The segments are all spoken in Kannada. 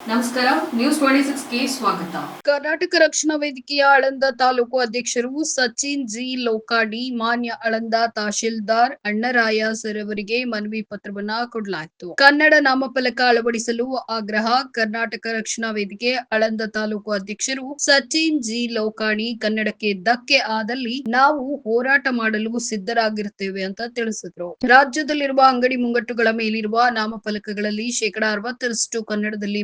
ನಮಸ್ಕಾರ ನ್ಯೂಸ್ ಟ್ವೆಂಟಿ ಸಿಕ್ಸ್ಗೆ ಸ್ವಾಗತ. ಕರ್ನಾಟಕ ರಕ್ಷಣಾ ವೇದಿಕೆಯ ಅಳಂದ ತಾಲೂಕು ಅಧ್ಯಕ್ಷರು ಸಚಿನ್ ಜಿ ಲೋಕಾಡಿ, ಮಾನ್ಯ ಅಳಂದ ತಹಶೀಲ್ದಾರ್ ಅಣ್ಣರಾಯ ಸರ್ ಅವರಿಗೆ ಮನವಿ ಪತ್ರವನ್ನ ಕೊಡಲಾಯಿತು. ಕನ್ನಡ ನಾಮಫಲಕ ಅಳವಡಿಸಲು ಆಗ್ರಹ ಕರ್ನಾಟಕ ರಕ್ಷಣಾ ವೇದಿಕೆ ಅಳಂದ ತಾಲೂಕು ಅಧ್ಯಕ್ಷರು ಸಚಿನ್ ಜಿ ಲೋಕಾಡಿ, ಕನ್ನಡಕ್ಕೆ ಧಕ್ಕೆ ಆದಲ್ಲಿ ನಾವು ಹೋರಾಟ ಮಾಡಲು ಸಿದ್ಧರಾಗಿರುತ್ತೇವೆ ಅಂತ ತಿಳಿಸಿದ್ರು. ರಾಜ್ಯದಲ್ಲಿರುವ ಅಂಗಡಿ ಮುಂಗಟ್ಟುಗಳ ಮೇಲಿರುವ ನಾಮಫಲಕಗಳಲ್ಲಿ ಶೇಕಡಾ ಅರವತ್ತರಷ್ಟು ಕನ್ನಡದಲ್ಲಿ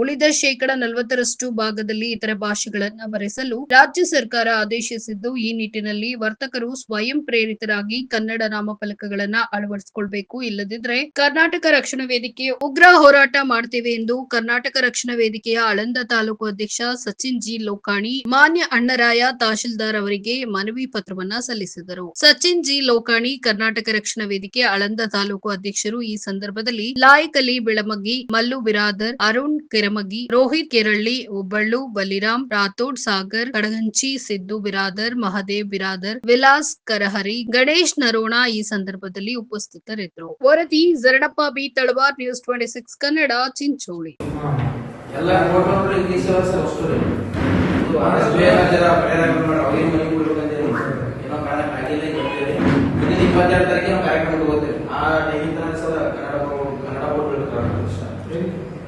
ಉಳಿದ ಶೇಕಡ ನಲವತ್ತರಷ್ಟು ಭಾಗದಲ್ಲಿ ಇತರ ಭಾಷೆಗಳನ್ನ ಬರೆಸಲು ರಾಜ್ಯ ಸರ್ಕಾರ ಆದೇಶಿಸಿದ್ದು, ಈ ನಿಟ್ಟಿನಲ್ಲಿ ವರ್ತಕರು ಸ್ವಯಂ ಪ್ರೇರಿತರಾಗಿ ಕನ್ನಡ ನಾಮಫಲಕಗಳನ್ನ ಅಳವಡಿಸಿಕೊಳ್ಬೇಕು. ಇಲ್ಲದಿದ್ರೆ ಕರ್ನಾಟಕ ರಕ್ಷಣಾ ವೇದಿಕೆ ಉಗ್ರ ಹೋರಾಟ ಮಾಡ್ತೇವೆ ಎಂದು ಕರ್ನಾಟಕ ರಕ್ಷಣಾ ವೇದಿಕೆಯ ಆಳಂದ ತಾಲೂಕು ಅಧ್ಯಕ್ಷ ಸಚಿನ್ ಜಿ ಲೋಕಾಣಿ, ಮಾನ್ಯ ಅಣ್ಣರಾಯ ತಹಶೀಲ್ದಾರ್ ಅವರಿಗೆ ಮನವಿ ಪತ್ರವನ್ನ ಸಲ್ಲಿಸಿದರು. ಸಚಿನ್ ಜಿ ಲೋಕಾಣಿ, ಕರ್ನಾಟಕ ರಕ್ಷಣಾ ವೇದಿಕೆ ಆಳಂದ ತಾಲೂಕು ಅಧ್ಯಕ್ಷರು ಈ ಸಂದರ್ಭದಲ್ಲಿ ಲಾಯಕಲಿ ಬೆಳಮಗ್ಗಿ ಮಲ್ಲು ಬಿರಾದರ್ ಅರುಣ್ ಕೆರಮಗಿ, ರೋಹಿತ್, ಕೆರಳ್ಳಿ ಒಬ್ಬಳ್ಳು ಬಲಿರಾಮ್, ರಾಥೋಡ್, ಸಾಗರ್, ಕಡಗಂಚಿ, ಸಿದ್ದು, ಬಿರಾದರ್, ಮಹದೇವ್, ಬಿರಾದರ್, ವಿಲಾಸ್, ಕರಹರಿ, ಗಣೇಶ್, ನರೋಣ ಈ ಸಂದರ್ಭದಲ್ಲಿ ಉಪಸ್ಥಿತರಿದ್ದರು. ವರದಿ, Jaradappa B, Talwar, news twenty six, Kannada, Chincholi. ಇಪ್ಪತ್ತೆರಡು ತಾರೀಕಿಗೆ ನಾವು ಕಾರ್ಯಕ್ರಮ ಹೋಗ್ತೇವೆ. ಆ timing sir Kannada Kannada board ಬಿಡ್ತಾರೆ